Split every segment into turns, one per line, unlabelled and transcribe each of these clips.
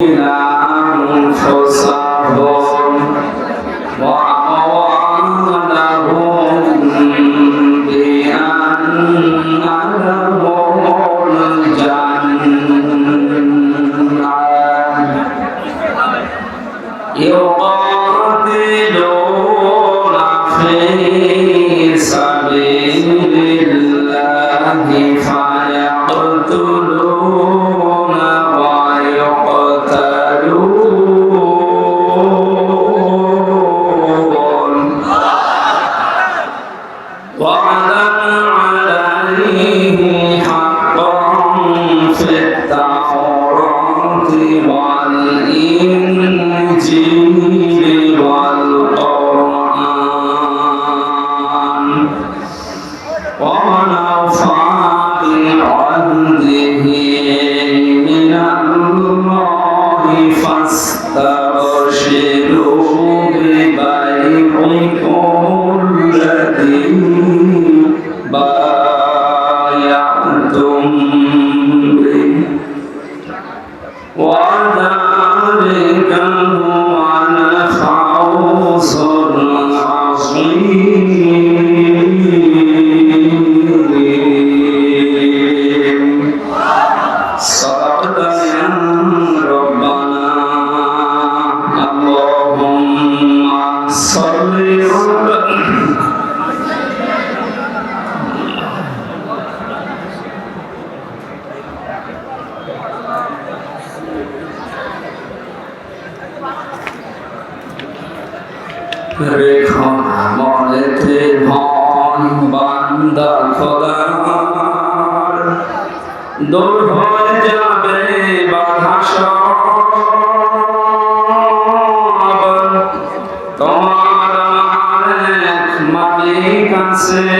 أنفسهم রেখো মনেতে ধন বান্দা খোদার দূর হয়ে যাবে বাধা তোমার এক মালিক আছে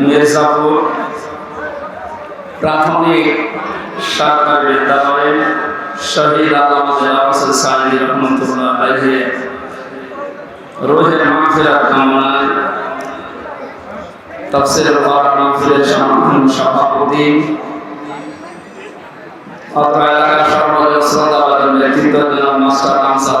মির্জাপুর প্রাথমিক সরকারি বিদ্যালয়ে শহীদ আলম জেলাবাসী সাহেব রহমতুল্লাহ আলহে রোহের মাহফিরাত কামনায় তফসিলের পর মাহফিলের সম্মানিত সভাপতি অত্র এলাকার সর্বদলীয় শ্রদ্ধাবাদের ব্যক্তিত্ব জনাব মাস্টার আমসাদ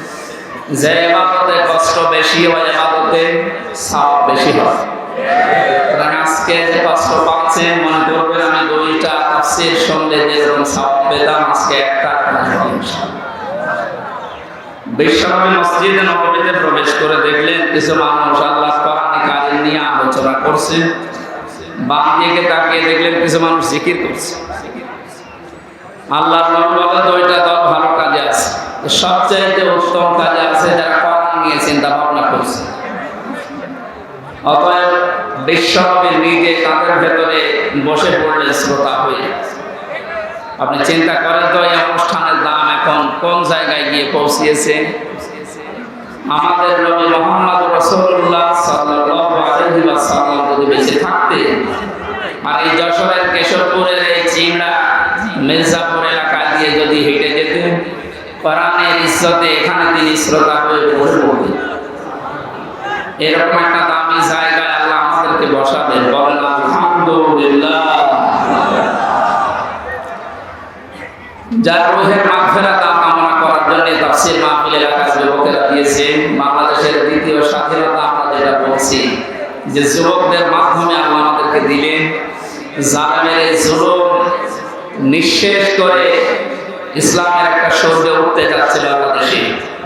যে এবাদতে কষ্ট বেশি হয়, এবাদতে সাপ বেশি হয়। আজকে যে কষ্ট পাচ্ছেন মনে করবেন আমি দুইটা তাফসির শুনলে যেরকম সাপ পেতাম, আজকে একটা বিশ্বনবী মসজিদে নববীতে প্রবেশ করে দেখলেন, কিছু মানুষ আল্লাহ কোরআনে কারিম নিয়ে আলোচনা করছে। বাম দিকে তাকিয়ে দেখলেন কিছু মানুষ জিকির করছে। বলে দুইটা দল ভালো কাজে আছে। সবচাইতে উত্তম কাজে আছে যারা কোরআন নিয়ে চিন্তা ভাবনা করছে। অতএব বিশ্বনবী নিজে তাদের ভেতরে বসে পড়লে শ্রোতা হয়ে আপনি চিন্তা করেন তো, এই অনুষ্ঠানের দাম এখন কোন জায়গায় গিয়ে পৌঁছিয়েছে? আমাদের নবী মোহাম্মদ রসুল্লাহ সাল্লাল্লাহু আলাইহি ওয়াসাল্লাম যদি বেঁচে থাকতে, আর এই যশোরের কেশবপুরের এই চিমড়া মির্জাপুর এলাকা দিয়ে যদি কোরআনের ইজ্জতে এখানে তিনি শ্রোতা হয়ে বসে এরকম একটা দামি জায়গায় আল্লাহ আমাদেরকে বসাবেন, বলেন, আলহামদুলিল্লাহ। যার রোহের মাগফিরাত কামনা করার জন্য তাফসীর মাহফিল এলাকার যুবকেরা দিয়েছে বাংলাদেশের দ্বিতীয় স্বাধীনতা আমরা যেটা বলছি, যে যুবকদের মাধ্যমে আল্লাহ আমাদেরকে দিলেন। জালেমের জুলুম নিঃশেষ করে ইসলামের একটা সূর্য উঠতে যাচ্ছিল বাংলাদেশে।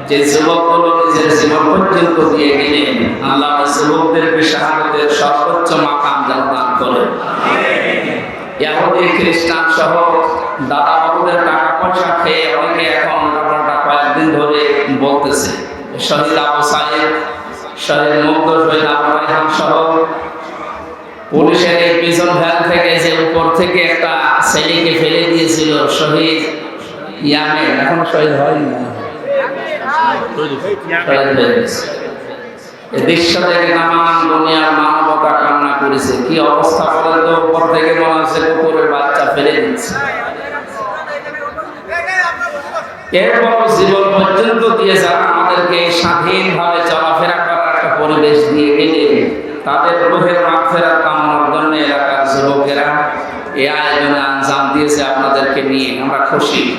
যে যুবকগুলো নিজের জীবন পর্যন্ত দিয়ে গেলেন আল্লাহ যুবকদেরকে শাহাদতের সর্বোচ্চ মাকাম দান করে। ইয়াহুদি খ্রিস্টান সহ দাদা বাবুদের টাকা পয়সা খেয়ে অনেকে এখন ঘটনাটা কয়েকদিন ধরে বলতেছে। শহীদ আবু সাহেব শহীদ শহীদ আবু রায়হান সহ পুলিশের এই পিছন ভ্যান থেকে যে উপর থেকে একটা ছেলেকে ফেলে দিয়েছিল শহীদ ইয়ামে শহীদ হয়নি। জীবন পর্যন্ত দিয়ে যারা আমাদেরকে স্বাধীনভাবে চলাফেরা করার একটা পরিবেশ দিয়ে গেলে তাদের রোহের মাফেরার কামনার জন্য এলাকার যুবকেরা এ আয়োজনে আঞ্জাম দিয়েছে আপনাদেরকে নিয়ে। আমরা খুশি।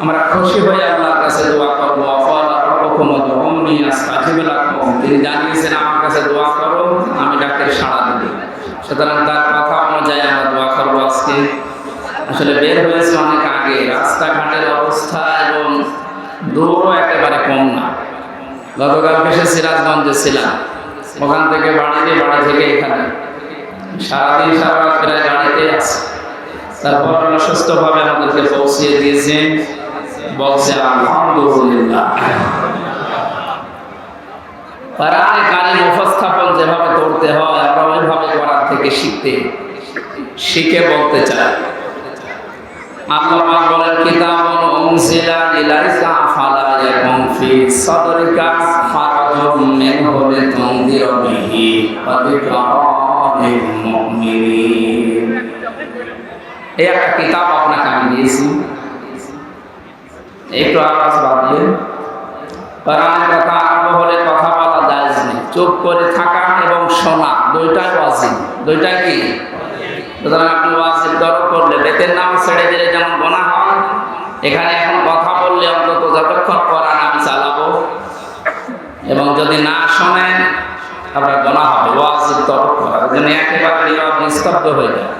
আমরা খুশি হয়ে আল্লাহর কাছে দোয়া করব। তিনি জানিয়েছেন, আমার কাছে দোয়া করো, আমি ডাকে সাড়া দেব। সুতরাং তার কথা অনুযায়ী আমরা দোয়া করব আজকে। আসলে বের হয়েছে অনেক আগে। রাস্তাঘাটের অবস্থা এবং দূরও একেবারে কম না। গতকাল এসে সিরাজগঞ্জে ছিলাম। ওখান থেকে বাড়িতে বাড়ি থেকে এখানে। সারাদিন সারা রাত প্রায় গাড়িতে আছে। তারপর আল্লাহ সুস্থভাবে আমাদেরকে পৌঁছিয়ে দিয়েছেন। বলছে, আলহামদুলিল্লাহ। কোরআনে কারিম উপস্থাপন যেভাবে করতে হয়, আমরা ওইভাবে কোরআন থেকে শিখতে, শিখে বলতে চাই। আল্লাহ বলেন, কিতাবুন উনজিলা ইলাইকা ফালা ইয়াকুন ফি সাদরিকা হারাজুম মিনহু লিতুনদিরা বিহি ওয়া এই একটা কিতাব আপনাকে আমি দিয়েছি। একটু আওয়াজ বাড়িয়ে। কোরআন কথা আরম্ভ হলে কথা বলা যায় চুপ করে থাকা এবং শোনা, দুইটাই ওয়াজিব। দুইটাই কি? সুতরাং আপনি ওয়াজিব দরদ করলে বেতের নাম ছেড়ে দিলে যেমন গোনা হয়, এখানে এখন কথা বললে অন্তত যতক্ষণ কোরআন আমি চালাবো। এবং যদি না শোনেন আপনার গোনা হবে, ওয়াজিব তরফ করার জন্য একেবারে নিস্তব্ধ হয়ে যায়।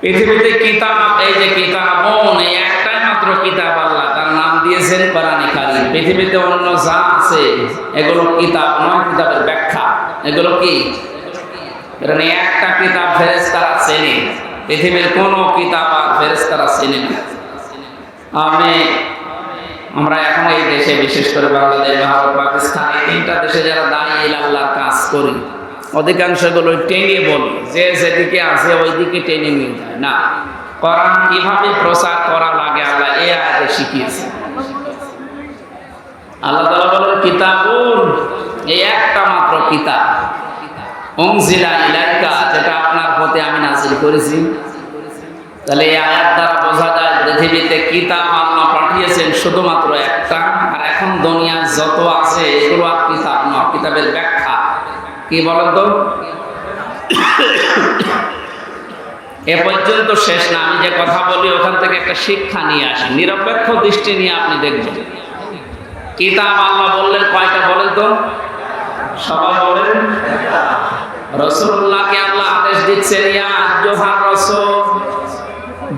পৃথিবীতে কিতাব, এই যে কিতাবন এই একটাই মাত্র কিতাব আল্লাহ, তার নাম দিয়েছেন কোরআনে কারিম। পৃথিবীতে অন্য যা আছে, এগুলো কিতাব নয়, কিতাবের ব্যাখ্যা। এগুলো কি? কারণ একটা কিতাব ফেরেশতারা চেনে। পৃথিবীর কোনো কিতাব আর ফেরেশতারা চেনে না। আমি আমরা এখন এই দেশে, বিশেষ করে বাংলাদেশ, ভারত, পাকিস্তান, এই তিনটা দেশে যারা দাঁড়িয়ে আল্লাহর কাজ করি অধিকাংশগুলো টেনে বলি, যে যেদিকে আছে ওইদিকে টেনে নিয়ে যায়। না, কোরআন কীভাবে প্রচার করা লাগে আল্লাহ এ আয়াতে শিখিয়েছে। আল্লাহ তাআলা বলেন এই একটা মাত্র কিতাব, উনজিলা ইলাইকা, যেটা আপনার প্রতি আমি নাজিল করেছি। তাহলে এই আয়াত দ্বারা বোঝা যায় পৃথিবীতে কিতাব আল্লাহ পাঠিয়েছেন শুধুমাত্র একটা, আর এখন দুনিয়ার যত আছে আর কিতাব নয় কিতাবের ব্যাখ্যা। কি বলেন তো? এ পর্যন্ত শেষ না, আমি যে কথা বলি ওখান থেকে একটা শিক্ষা নিয়ে আসি। নিরপেক্ষ দৃষ্টি নিয়ে আপনি দেখবেন। কিতাব আল্লাহ বললেন কয়টা বলেন তো? সবাই বলেন। রসুল্লাহকে আল্লাহ আদেশ দিচ্ছেন, ইয়া জোহার রসুল।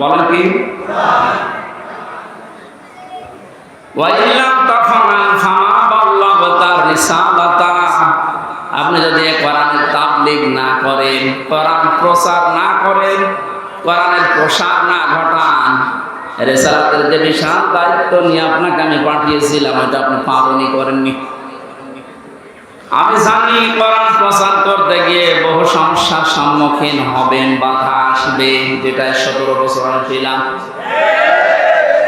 বলেন কি? আপনি যদি কোরআনের তাবলিগ না করেন, কোরআন প্রচার না করেন, কোরআনের প্রসার না ঘটান, রেসালাতের যে বিশাল দায়িত্ব নিয়ে আপনাকে আমি পাঠিয়েছিলাম ওটা আপনি পালনই করেননি। আমি জানি কোরআন প্রচার করতে গিয়ে বহু সমস্যার সম্মুখীন হবেন, বাধা আসবে যেটা সতেরো বছর আমি ছিলাম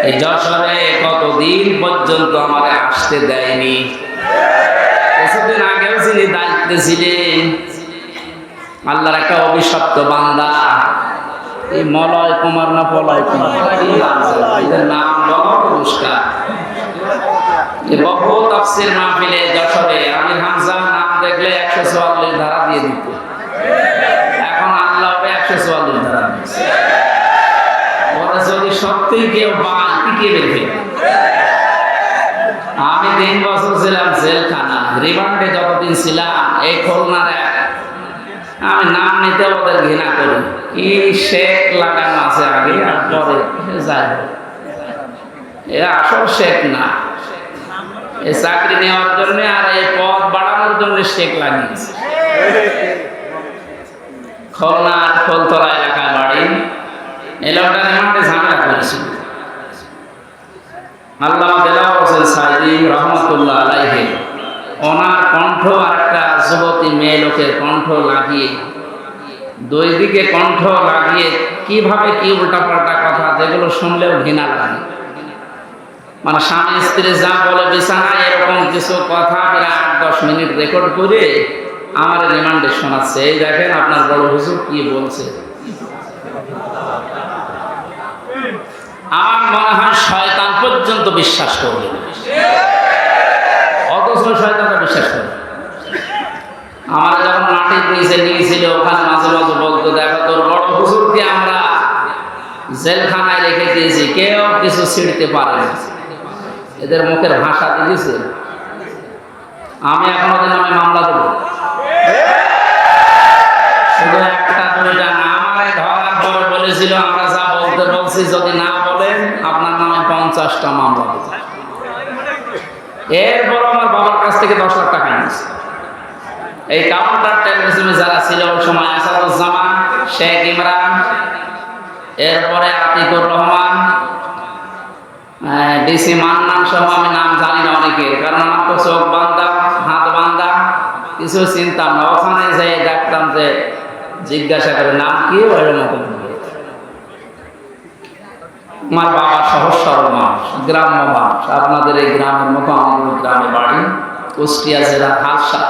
এই যশোরে কতদিন পর্যন্ত আমাকে আসতে দেয়নি? কিছুদিন আগেও যিনি দায়িত্বে ছিলেন, আল্লাহর একটা অভিশপ্ত বান্দা, এই মলয় কুমার না পলয় কুমার? নাম বলো, পুরস্কার। বহু মাহফিলে যশোরে আমির হামজা নাম দেখলে একশো চুয়াল্লিশ ধারা দিয়ে দিত। এখন আল্লাহ একশো চুয়াল্লিশ ধারা দিচ্ছে ওরা যদি সত্যিই কেউ পান টিকে আমি তিন বছর ছিলাম জেলখানা, রিমান্ডে যতদিন ছিলাম এই খুলনার আমি নাম নিতে ওদের ঘৃণা করি। কি শেখ লাগানো আছে আগে আর পরে। যাই হোক। এরা আসল শেখ না। এই চাকরি নেওয়ার জন্য আর এই পদ বাড়ানোর জন্য লাগিয়েছে। খুলনার খোলতরা এলাকায় বাড়ি। রিমান্ডে ঝামেলা করেছিল আল্লাহ হোসেন রহমতুল্লাহ আলাইহে ওনার কণ্ঠ আর একটা যুবতী মেয়ে লোকের কণ্ঠ লাগিয়ে, দুই দিকে কণ্ঠ লাগিয়ে কীভাবে কি উল্টাপাল্টা কথা, যেগুলো শুনলেও ঘৃণা লাগে। মানে স্বামী স্ত্রী যা বলে বিছানায় এরকম কিছু কথা প্রায় আট, দশ মিনিট রেকর্ড করে আমার রিমান্ডে শোনাচ্ছে। এই দেখেন আপনার বড় হুজুর কি বলছে। আমার মনে হয় শয়তান পর্যন্ত বিশ্বাস করবে। অথচ শয়তানটা বিশ্বাস করে। আমার যখন মাটির নিচে নিয়েছিল ওখানে মাঝে মাঝে বলতো, দেখো তোর বড় হুজুরকে আমরা জেলখানায় রেখে দিয়েছি, কেউ কিছু ছিঁড়তে পারে না এদের মুখের ভাষা দিয়েছে আমি এখন ওদের নামে মামলা দেবো। শুধু একটা দুইটা আমারে ধরার পরে বলেছিল, আমরা যা বলতে বলছি, যদি না বলেন, আপনার নামে পঞ্চাশটা মামলা দেবো। এরপর আমার বাবার কাছ থেকে দশ লাখ টাকা নিয়েছে এই কাউন্টার টেরোরিজমে যারা ছিল ওই সময় আসাদুজ্জামান, শেখ ইমরান, এরপরে আতিকুর রহমান ডিসি মান্নান সহ আমি নাম জানি না অনেকে, কারণ আমার তো চোখ বান্ধা, হাত বান্ধা, কিছু চিন্তাম না। ওখানে যে দেখতাম যে জিজ্ঞাসা করে, নাম কি ওই মতো? আমার বাবা সহজ সরল মানুষ, গ্রাম্য মানুষ। আপনাদের এই গ্রামের মতো আমাদের গ্রামে বাড়ি, কুষ্টিয়া জেলা হালসা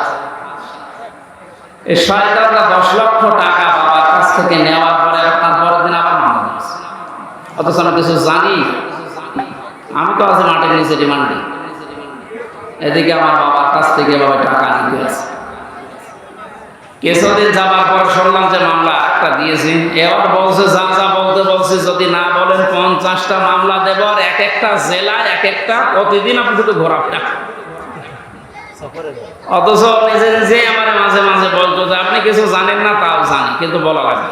এই শয়তানরা দশ লক্ষ টাকা বাবার কাছ থেকে নেওয়ার পরে আপনার পরের দিন আবার মারা অথচ আমি কিছু জানি আমি তো আছি মাঠের নিচে রিমান্ডে এদিকে আমার বাবার কাছ থেকে বাবা টাকা নিতে আছে কিছুদিন যাবার পর শুনলাম যে মামলা একটা দিয়েছি। এবার বলছে, যা যা বলতে বলছে, যদি না বলেন পঞ্চাশটা মামলা দেব আর এক একটা জেলায় এক একটা প্রতিদিন আপনি শুধু ঘোরাফটা অথচ নিজে নিজে আমার মাঝে মাঝে বলতো যে, আপনি কিছু জানেন না, তাও জানি, কিন্তু বলা লাগে